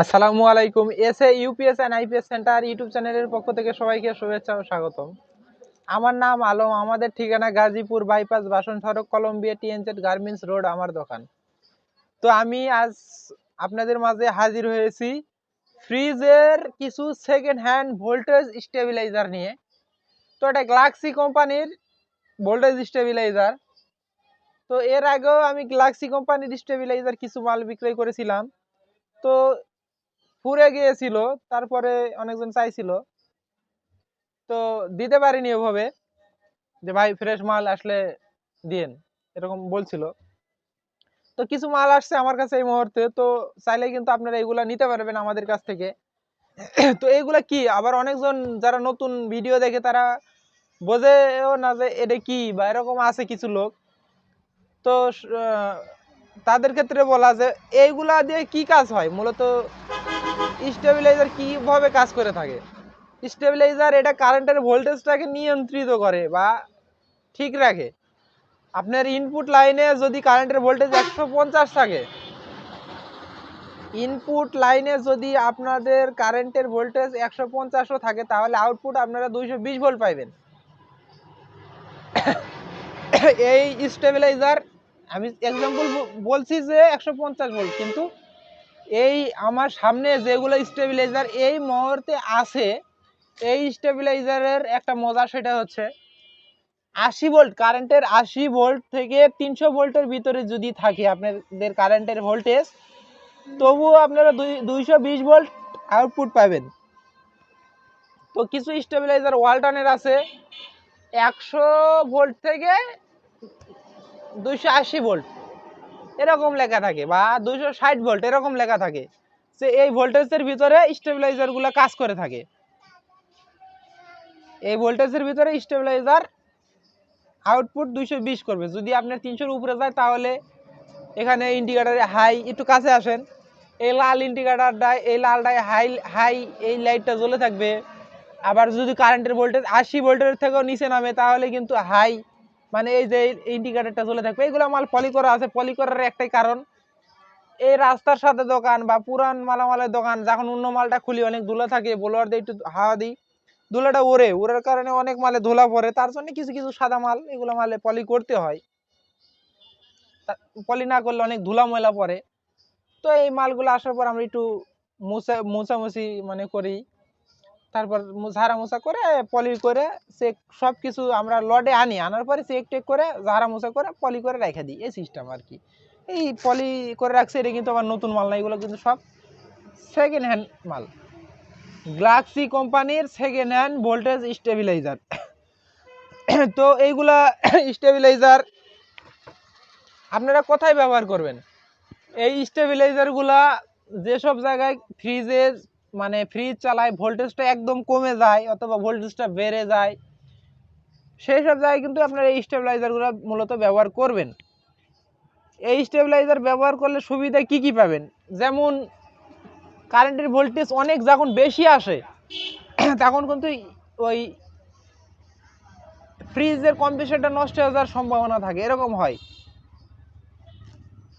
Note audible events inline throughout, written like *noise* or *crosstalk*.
আসসালামু আলাইকুম। S A UPS and IPS center YouTube চ্যানেলের পক্ষ থেকে সবাইকে শুভেচ্ছা ও স্বাগতম। আমার নাম আলম, আমাদের ঠিকানা গাজীপুর বাইপাস বাসন সড়ক, কলম্বিয়া টিএনজেড গার্মেন্টস রোড, আমার দোকান। তো আমি আজ আপনাদের মাঝে হাজির হয়েছি ফ্রিজের কিছু সেকেন্ড হ্যান্ড ভোল্টেজ স্টেবিলাইজার নিয়ে। তো এটা গ্লাক্সি কোম্পানির ভোল্টেজ স্টেবিলাইজার তো এর আগেও আমি গ্লাক্সি কোম্পানির স্টেবিলাইজার কিছু মাল বিক্রয় করেছিলাম। তো পুড়ে গিয়েছিল, তারপরে অনেকজন চাইছিল। তো দিতে পারিনি ওভাবে, যে ভাই ফ্রেশ মাল আসলে দিন এরকম বলছিল। তো কিছু মাল আসছে আমার কাছে এই মুহূর্তে, তো চাইলে কিন্তু আপনারা এগুলা নিতে পারবেন আমাদের কাছ থেকে। *clears throat* তো এইগুলা কি? আবার অনেকজন যারা নতুন ভিডিও দেখে তারা বোঝেও না যে এটা কি বা এরকম আছে কিছু লোক। তো তাদের ক্ষেত্রে বলা যে এইগুলা দিয়ে কি কাজ হয়? মূলত স্টেবিলাইজার কীভাবে কাজ করে থাকে? স্টেবিলাইজার এটা কারেন্টের ভোল্টেজটাকে নিয়ন্ত্রিত করে বা ঠিক রাখে। আপনার ইনপুট লাইনে যদি কারেন্টের ভোল্টেজ একশো পঞ্চাশ থাকে ইনপুট লাইনে যদি আপনাদের কারেন্টের ভোল্টেজ একশো পঞ্চাশও থাকে, তাহলে আউটপুট আপনারা দুইশো বিশ ভোল্ট পাইবেন। এই স্টেবিলাইজার আমি এক্সাম্পল বলছি যে একশো পঞ্চাশ ভোল্ট কিন্তু এই আমার সামনে যেগুলো স্টেবিলাইজার এই মুহূর্তে আছে, এই স্টেবিলাইজারের একটা মজা সেটা হচ্ছে আশি ভোল্ট কারেন্টের আশি ভোল্ট থেকে তিনশো ভোল্টের ভিতরে যদি থাকে আপনাদের কারেন্টের ভোল্টেজ তবুও আপনারা দুই, দুইশো বিশ ভোল্ট আউটপুট পাবেন। তো কিছু স্টেবিলাইজার ওয়ালটনের আছে, একশো ভোল্ট থেকে দুইশো আশি ভোল্ট এরকম লেখা থাকে বা দুইশো ষাট ভোল্ট এরকম লেখা থাকে। সে এই ভোল্টেজের ভিতরে স্টেবিলাইজারগুলো কাজ করে থাকে। এই ভোল্টেজের ভিতরে স্টেবিলাইজার আউটপুট দুইশো বিশ করবে। যদি আপনার তিনশোর উপরে যায়, তাহলে এখানে ইন্ডিকেটারে হাই একটু কাছে আসেন। এই লাল ইন্ডিকেটারটায় এই লালটায় হাই হাই এই লাইটটা জ্বলে থাকবে। আবার যদি কারেন্টের ভোল্টেজ আশি ভোল্টের থেকেও নিচে নামে, তাহলে কিন্তু হাই মানে এই যে ইন্ডিকেটারটা চলে থাকবে, এগুলো মাল পলি করা আছে। পলি করার একটাই কারণ, এই রাস্তার সাথে দোকান বা পুরান মালামালের দোকান, যখন অন্য মালটা খুলি, অনেক ধুলা থাকে, বোলোয়ার দিয়ে একটু হাওয়া দিই, ধুলাটা ওড়ে। ওড়ার কারণে অনেক মালে ধুলা পড়ে, তার জন্য কিছু কিছু সাদা মাল, এগুলো মালে পলি করতে হয়। পলি না করলে অনেক ধুলা ময়লা পড়ে। তো এই মালগুলো আসার পর আমরা একটু মুছা, মুছামুছি মানে করি। তারপর ঝাড়া মোছা করে, পলি করে, সে সব কিছু আমরা লডে আনি। আনার পরে চেক টেক করে ঝাড়া মোছা করে, পলি করে রেখে দিই, এই সিস্টেম আর কি। এই পলি করে রাখছে, এটা কিন্তু আমার নতুন মাল না, এগুলো কিন্তু সব সেকেন্ড হ্যান্ড মাল। গ্লাক্সি কোম্পানির সেকেন্ড হ্যান্ড ভোল্টেজ স্টেবিলাইজার তো এইগুলা *coughs* স্টেবিলাইজার আপনারা কোথায় ব্যবহার করবেন? এই স্টেবিলাইজারগুলা যেসব জায়গায় ফ্রিজে মানে ফ্রিজ চালায় ভোল্টেজটা একদম কমে যায় অথবা ভোল্টেজটা বেড়ে যায়। সেই সব জায়গায় কিন্তু আপনারা এই স্টেবিলাইজারগুলো মূলত ব্যবহার করবেন। এই স্টেবিলাইজার ব্যবহার করলে সুবিধা কি কি পাবেন? যেমন কারেন্টের ভোল্টেজ অনেক যখন বেশি আসে, *clears throat* তখন কিন্তু ওই ফ্রিজের কম্প্রেসারটা নষ্ট হয়ে যাওয়ার সম্ভাবনা থাকে, এরকম হয়।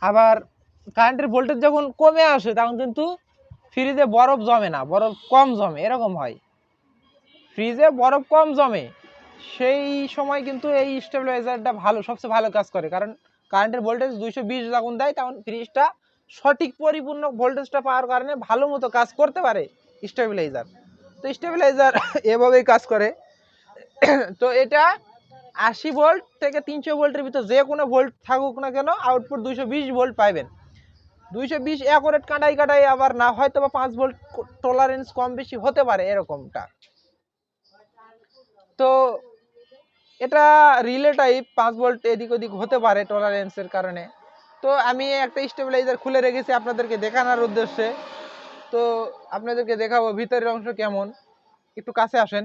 আবার কারেন্টের ভোল্টেজ যখন কমে আসে, তখন কিন্তু ফ্রিজে বরফ জমে না, বরফ কম জমে, এরকম হয়। ফ্রিজে বরফ কম জমে, সেই সময় কিন্তু এই স্টেবিলাইজারটা ভালো, সবচেয়ে ভালো কাজ করে। কারণ কারেন্টের ভোল্টেজ দুইশো বিশ যখন দেয়, তখন ফ্রিজটা সঠিক পরিপূর্ণ ভোল্টেজটা পাওয়ার কারণে ভালো মতো কাজ করতে পারে স্টেবিলাইজার তো স্টেবিলাইজার *coughs* এভাবেই কাজ করে। *coughs* তো এটা আশি ভোল্ট থেকে তিনশো ভোল্টের ভিতর যে কোনো ভোল্ট থাকুক না কেন আউটপুট দুইশো বিশ ভোল্ট পাইবেন। দুইশো বিশ অ্যাকোরেট কাটাই কাটাই আবার না হয়তো বা পাঁচ ভোল্ট টলারেন্স কম বেশি হতে পারে এরকমটা। তো এটা রিলে টাইপ পাঁচ ভোল্ট এদিক ওদিক হতে পারে টলারেন্সের কারণে। তো আমি একটা স্টেবিলাইজার খুলে রেখেছি আপনাদেরকে দেখানোর উদ্দেশ্যে। তো আপনাদেরকে দেখাবো ভিতরের অংশ কেমন। একটু কাছে আসেন।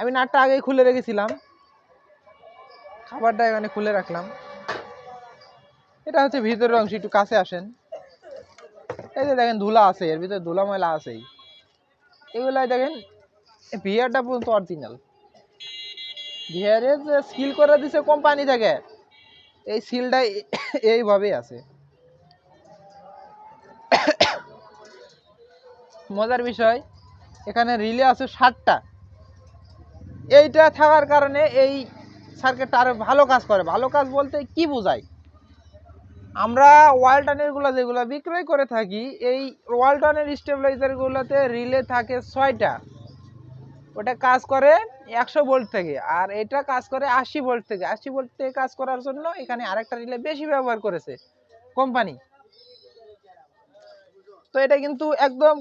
আমি নাটটা আগেই খুলে রেখেছিলাম। খাবারটা এখানে খুলে রাখলাম। এটা হচ্ছে ভিতরের অংশ, একটু কাছে আসেন। এই যে দেখেন ধুলা আছে, এর ভিতরে ধুলা ময়লা আছেই। এগুলাই দেখেন বিয়ারটা পর্যন্ত অরিজিনাল বিহারে যে স্কিল করে দিছে কোম্পানি থেকে, এই সিলটা এইভাবেই আছে। মজার বিষয়, এখানে রিলে আছে ষাটটা। এইটা থাকার কারণে এই সার্কিটটা আরও ভালো কাজ করে, ভালো কাজ বলতে কি বোঝায়? আমরা ওয়ালটনেরগুলা যেগুলো বিক্রয় করে থাকি, এই ওয়ালটনের স্টেবিলাইজার গুলাতে রিলে থাকে ছয়টা। ওটা কাজ করে একশো ভোল্ট থেকে, আর এটা কাজ করে আশি ভোল্ট থেকে। আশি ভোল্ট থেকে কাজ করার জন্য এখানে আরেকটা রিলে বেশি ব্যবহার করেছে কোম্পানি। তো এটা কিন্তু একদম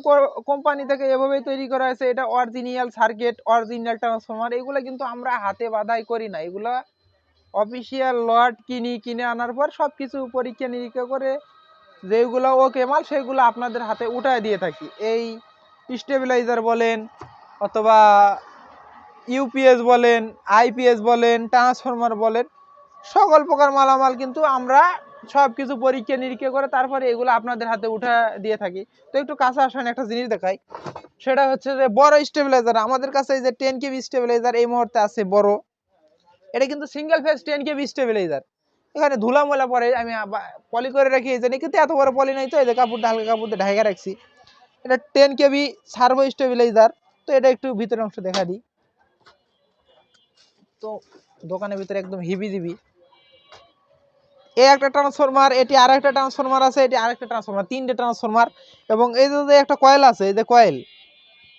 কোম্পানি থেকে এভাবেই তৈরি করা হয়েছে। এটা অরিজিনাল সার্কিট অরিজিনাল ট্রান্সফরমার এগুলো কিন্তু আমরা হাতে বাধাই করি না। এগুলো অফিসিয়াল লট কিনি, কিনে আনার পর সব কিছু পরীক্ষা নিরীক্ষা করে যেগুলো ওকে মাল, সেগুলো আপনাদের হাতে উঠায় দিয়ে থাকি। এই স্টেবিলাইজার বলেন অথবা ইউপিএস বলেন আইপিএস বলেন ট্রান্সফরমার বলেন, সকল প্রকার মালামাল কিন্তু আমরা সব কিছু পরীক্ষা নিরীক্ষা করে তারপরে এগুলো আপনাদের হাতে উঠা দিয়ে থাকি। তো একটু কাছে আসেন, একটা জিনিস দেখাই। সেটা হচ্ছে যে বড় স্টেবিলাইজার আমাদের কাছে এই যে টেন কেবি স্টেবিলাইজার এই মুহূর্তে আছে বড়। এটা কিন্তু single phase ten KB stabiliser এখানে ধুলা মোলা পরে, আমি পলি করে রাখি এই জন্য, কিন্তু এত বড় পলি নাই তো, এই যে কাপড়টা হালকা কাপড় দিয়ে ঢাকা রাখছি। এটা টেন কেবি সার্ভো স্টেবিলাইজার তো এটা একটু ভিতরের অংশ দেখা দিই। তো দোকানের ভিতরে একদম হিবি দিবি এই একটা ট্রান্সফরমার এটি আর একটা ট্রান্সফরমার আছে, এটি আরেকটা ট্রান্সফরমার তিনটে ট্রান্সফরমার এবং এই যে একটা কয়েল আছে, এই যে কয়েল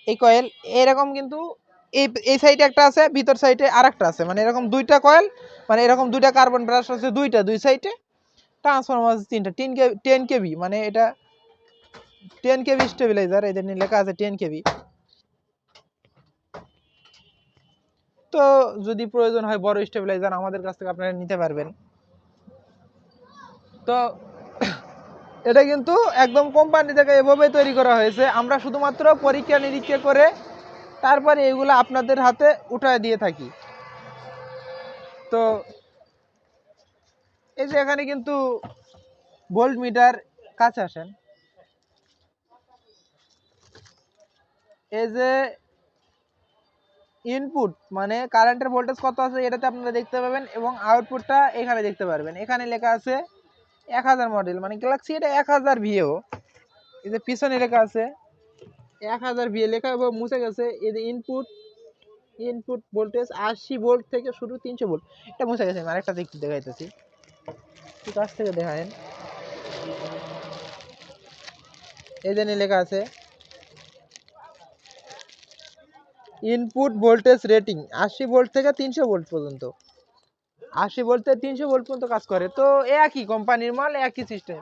এই কয়েল এরকম কিন্তু এই এই সাইডে একটা আছে, ভিতর সাইডে আরেকটা আছে। মানে এরকম দুইটা কয়েল মানে এরকম দুইটা কার্বন ব্রাশ আছে দুইটা, দুই সাইডে ট্রান্সফরমার আছে তিনটা টেন কে টেন কেবি মানে এটা টেন কেবি স্টেবিলাইজার এদের নিয়ে লেখা আছে টেন কেবি তো যদি প্রয়োজন হয় বড় স্টেবিলাইজার আমাদের কাছ থেকে আপনারা নিতে পারবেন। তো *coughs* এটা কিন্তু একদম কোম্পানি থেকে এভাবে তৈরি করা হয়েছে। আমরা শুধুমাত্র পরীক্ষা নিরীক্ষা করে তারপরে এগুলো আপনাদের হাতে উঠায় দিয়ে থাকি। তো এই যে এখানে কিন্তু ভোল্ট মিটার কাছে আসেন। এই যে ইনপুট মানে কারেন্টের ভোল্টেজ কত আছে এটাতে আপনারা দেখতে পাবেন এবং আউটপুটটা এখানে দেখতে পারবেন। এখানে লেখা আছে এক হাজার মডেল মানে গ্যালাক্সি এটা এক হাজার ভিও এই যে পিছনে লেখা আছে, এক হাজার ভিএ লেখা এবং মুছে গেছে। এই যে ইনপুট ইনপুট ভোল্টেজ আশি ভোল্ট থেকে শুরু তিনশো ভোল্ট এটা মুছে গেছে, আমি আরেকটা দিক দেখাইতেছি। কাছ থেকে দেখায়েন। এই জন্য লেখা আছে ইনপুট ভোল্টেজ রেটিং আশি ভোল্ট থেকে তিনশো ভোল্ট পর্যন্ত। আশি থেকে তিনশো ভোল্ট পর্যন্ত কাজ করে। তো একই কোম্পানির মাল, একই সিস্টেম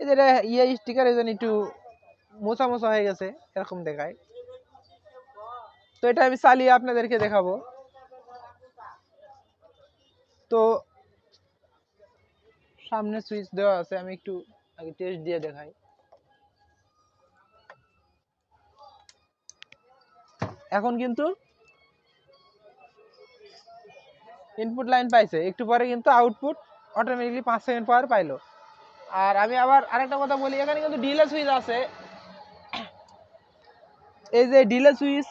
এদের ইয়ে স্টিকার এই জন্য একটু মোছা মোছা হয়ে গেছে, এরকম দেখায়। তো এটা আমি চালিয়ে আপনাদেরকে দেখাবো। তো সামনে সুইচ দেওয়া আছে, আমি একটু আগে টেস্ট দিয়ে দেখাই। এখন কিন্তু ইনপুট লাইন পাইছে। একটু পরে কিন্তু আউটপুট অটোমেটিকলি পাঁচ সেকেন্ড পর পাইলো। আর আমি আবার আরেকটা কথা বলি, এখানে কিন্তু ডিলে সুইচ আছে। এই যে ডিলে সুইচ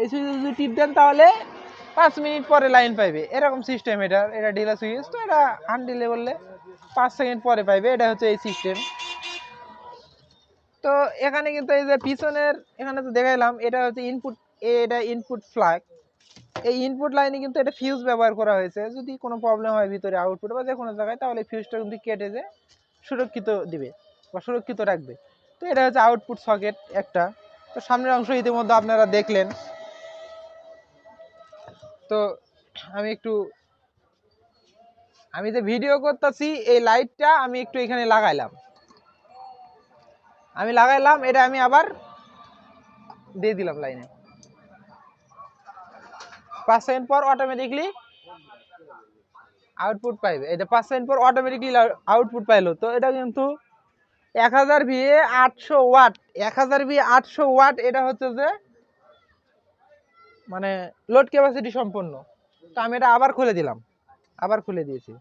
এই সুইচ যদি টিপ দেন তাহলে পাঁচ মিনিট পরে লাইন পাইবে। এরকম সিস্টেম এটা এটা ডিলে সুইচ তো এটা আনডিলে বললে পাঁচ সেকেন্ড পরে পাইবে। এটা হচ্ছে এই সিস্টেম তো এখানে কিন্তু এই যে পিছনের, এখানে তো দেখাইলাম, এটা হচ্ছে ইনপুট এটা ইনপুট ফ্ল্যাগ এই ইনপুট লাইনে কিন্তু এটা ফিউজ ব্যবহার করা হয়েছে। যদি কোনো প্রবলেম হয় ভিতরে আউটপুট বা যে কোনো জায়গায়, তাহলে ফিউজটা কিন্তু কেটে যে সুরক্ষিত দিবে বা সুরক্ষিত রাখবে। তো এটা হচ্ছে আউটপুট সকেট একটা। তো সামনের অংশ ইতিমধ্যে আপনারা দেখলেন। তো আমি একটু, আমি যে ভিডিও করতেছি, এই লাইটটা আমি একটু এখানে লাগাইলাম। আমি লাগাইলাম, এটা আমি আবার দিয়ে দিলাম লাইনে পাঁচ সেকেন্ড পর অটোমেটিকলি আউটপুট পাইবে। এটা পাঁচ সেকেন্ড পর অটোমেটিকলি আউটপুট পাইলো। তো এটা কিন্তু এক হাজার ভিএ আটশো ওয়াট। এক হাজার ভিএ আটশো ওয়াট এটা হচ্ছে যে মানে লোড ক্যাপাসিটি সম্পন্ন। তো আমি এটা আবার খুলে দিলাম। আবার খুলে দিয়েছি।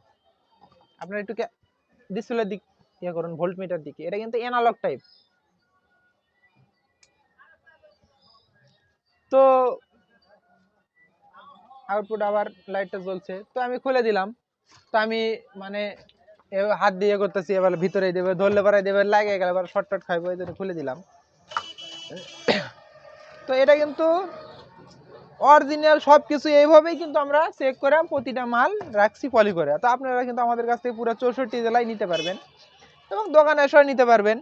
আপনার একটু ডিসপ্লের দিক ইয়ে করুন ভোল্ট মিটার দিকে। এটা কিন্তু অ্যানালগ টাইপ তো আউটপুট আবার লাইটটা জ্বলছে। তো আমি খুলে দিলাম। তো আমি মানে হাত দিয়ে করতেছি, এবার ভিতরে দেবে, ধরলে পরে দেবে লাগে গেলে এবার শর্ট টট খাইবো, এই জন্য খুলে দিলাম। তো এটা কিন্তু অরিজিনাল সব কিছু এইভাবেই কিন্তু আমরা চেক করে প্রতিটা মাল রাখছি পলি করে। তো আপনারা কিন্তু আমাদের কাছ থেকে পুরো চৌষট্টি জেলায় নিতে পারবেন এবং দোকানে এসেও নিতে পারবেন।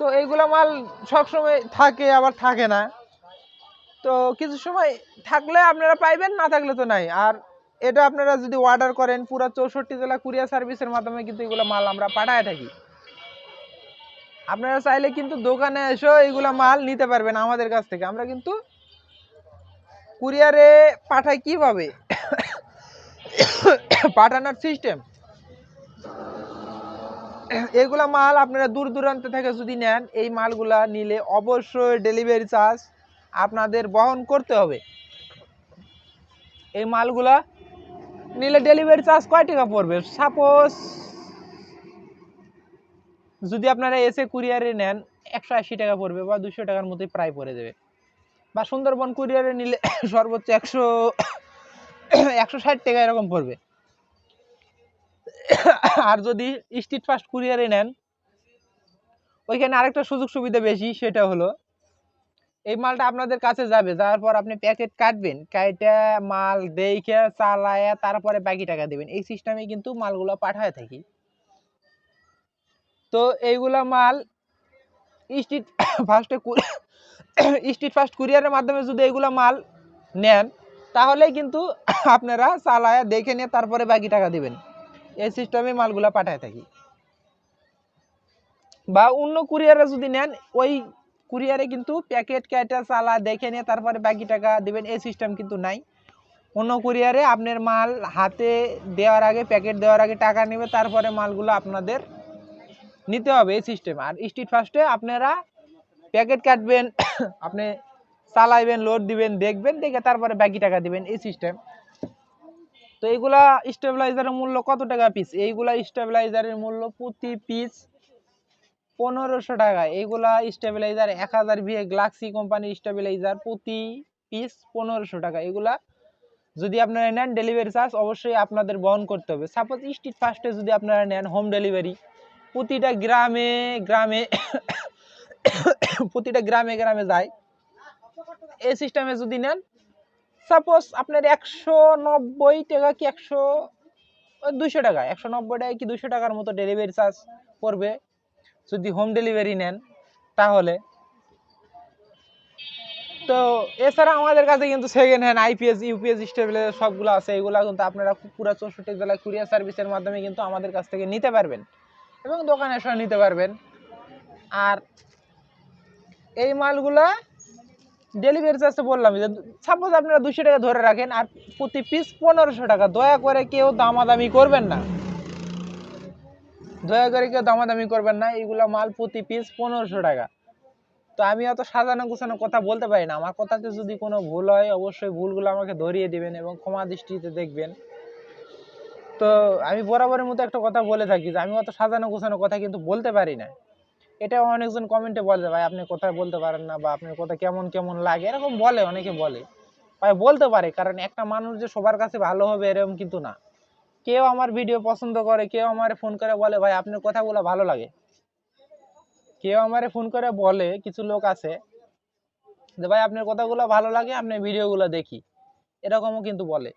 তো এইগুলা মাল সবসময় থাকে, আবার থাকে না। তো কিছু সময় থাকলে আপনারা পাইবেন, না থাকলে তো নাই। আর এটা আপনারা যদি অর্ডার করেন, পুরো চৌষট্টি জেলা কুরিয়ার সার্ভিসের মাধ্যমে কিন্তু এগুলো মাল আমরা পাঠায় থাকি। আপনারা চাইলে কিন্তু দোকানে এসেও এইগুলা মাল নিতে পারবেন আমাদের কাছ থেকে। আমরা কিন্তু কুরিয়ারে পাঠাই কীভাবে? পাঠানোর সিস্টেম এগুলা মাল আপনারা দূর দূরান্ত থেকে যদি নেন, এই মালগুলা নিলে অবশ্যই ডেলিভারি চার্জ আপনাদের বহন করতে হবে। এই মালগুলা নিলে ডেলিভারি চার্জ কয় টাকা পড়বে? সাপোজ যদি আপনারা এসে কুরিয়ারে নেন, একশো আশি টাকা পড়বে বা দুশো টাকার মতোই প্রায় পড়ে দেবে বা সুন্দরবন কুরিয়ারে নিলে *coughs* সর্বোচ্চ একশো *coughs* একশো ষাট টাকা এরকম পড়বে। *coughs* আর যদি স্ট্রিট ফাস্ট কুরিয়ারে নেন, ওইখানে আরেকটা সুযোগ সুবিধা বেশি, সেটা হলো এই মালটা আপনাদের কাছে যাবে, যাওয়ার পর আপনি প্যাকেট কাটবেন কাইটা মাল দেখে চালায়া তারপরে বাকি টাকা দিবেন। এই সিস্টেমে কিন্তু মালগুলো পাঠায় থাকি। তো এইগুলা মাল স্ট্রিট ফার্স্টে স্ট্রিট ফাস্ট কুরিয়ারের মাধ্যমে যদি এইগুলা মাল নেন তাহলে কিন্তু *coughs* আপনারা চালায়া, দেখে নিয়ে তারপরে বাকি টাকা দিবেন। এই সিস্টেমে মালগুলা পাঠায় থাকি। বা অন্য কুরিয়ারে যদি নেন, ওই কুরিয়ারে কিন্তু প্যাকেট কেটে চালা দেখে নিয়ে তারপরে বাকি টাকা দেবেন, এই সিস্টেম কিন্তু নাই। অন্য কুরিয়ারে আপনার মাল হাতে দেওয়ার আগে, প্যাকেট দেওয়ার আগে টাকা নেবে, তারপরে মালগুলো আপনাদের নিতে হবে এই সিস্টেম আর স্ট্রিট ফাস্টে আপনারা প্যাকেট কাটবেন, *coughs* আপনি চালাইবেন লোড দিবেন, দেখবেন, দেখে তারপরে বাকি টাকা দিবেন এই সিস্টেম তো এইগুলা স্টেবিলাইজারের মূল্য কত টাকা পিস এইগুলা স্টেবিলাইজারের মূল্য প্রতি পিস পনেরোশো টাকা। এইগুলা স্টেবিলাইজার এক হাজার ভিএ গ্লাক্সি কোম্পানির স্টেবিলাইজার প্রতি পিস পনেরোশো টাকা। এগুলা যদি আপনারা নেন ডেলিভারি চার্জ অবশ্যই আপনাদের বহন করতে হবে। সাপোজ স্ট্রিট ফাস্টে যদি আপনারা নেন হোম ডেলিভারি প্রতিটা গ্রামে গ্রামে *coughs* প্রতিটা গ্রামে গ্রামে যায়। এই সিস্টেমে যদি নেন সাপোজ আপনার একশো নব্বই টাকা কি একশো দুশো টাকা, একশো নব্বই টাকা কি দুশো টাকার মতো ডেলিভারি চার্জ পড়বে। যদি হোম ডেলিভারি নেন, তাহলে। তো এছাড়া আমাদের কাছে কিন্তু second hand IPS UPS stable সবগুলো আছে, এগুলো কিন্তু আপনারা পুরো চৌষট্টি জেলায় কুরিয়ার সার্ভিসের মাধ্যমে কিন্তু আমাদের কাছ থেকে নিতে পারবেন এবং দোকানে এসে নিতে পারবেন। আর এই মালগুলা ডেলিভারি চার্জে বললাম যে সাপোজ আপনারা দুশো টাকা ধরে রাখেন আর প্রতি পিস পনেরোশো টাকা, দয়া করে কেউ দামাদামি করবেন না। দয়া করে কেউ দামাদামি করবেন না, এইগুলা মাল প্রতি পিস পনেরোশো টাকা। তো আমি অত সাজানো গুছানো কথা বলতে পারি না। আমার কথাতে যদি কোনো ভুল হয়, অবশ্যই ভুলগুলো আমাকে ধরিয়ে দিবেন এবং ক্ষমা দৃষ্টিতে দেখবেন। তো আমি বরাবরের মতো একটা কথা বলে থাকি যে, আমি অত সাজানো গোছানো কথা কিন্তু বলতে পারি না। এটা অনেকজন কমেন্টে বলে, ভাই, আপনি কোথায় বলতে পারেন না বা আপনার কথা কেমন কেমন লাগে? এরকম বলে, অনেকে বলে। ভাই, বলতে পারে, কারণ একটা মানুষ যে সবার কাছে ভালো হবে এরকম কিন্তু না। কেউ আমার ভিডিও পছন্দ করে, কেউ আমার ফোন করে বলে, ভাই, আপনার কথাগুলো ভালো লাগে। কেউ আমারে ফোন করে বলে, কিছু লোক আছে, যে, ভাই, আপনার কথাগুলো ভালো লাগে, আপনার ভিডিওগুলো দেখি। এরকমও কিন্তু বলে।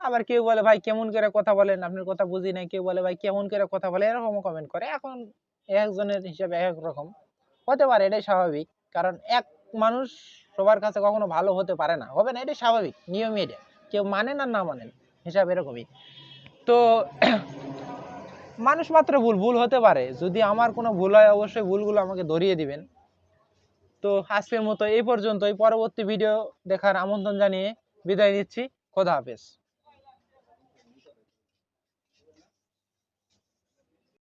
আবার কেউ বলে, ভাই, কেমন করে কথা বলেন? আপনার কথা বুঝি না কেউ বলে, ভাই, কেমন করে কথা বলে? এরকমও কমেন্ট করে। এখন একজনের হিসাবে এক রকম হতে পারে, এটাই স্বাভাবিক। কারণ এক মানুষ সবার কাছে কখনো ভালো হতে পারে না। হবে না, এটাই স্বাভাবিক। নিয়মই এটা। কেউ মানেন আর না মানেন হিসাব এরকমই। তো *clears throat* মানুষ মাত্র ভুল ভুল হতে পারে। যদি আমার কোনো ভুল হয়, অবশ্যই ভুলগুলো আমাকে ধরিয়ে দিবেন। তো আজকের মতো এই পর্যন্তই। পরবর্তী ভিডিও দেখার আমন্ত্রণ জানিয়ে বিদায় নিচ্ছি। খোদা হাফেজ।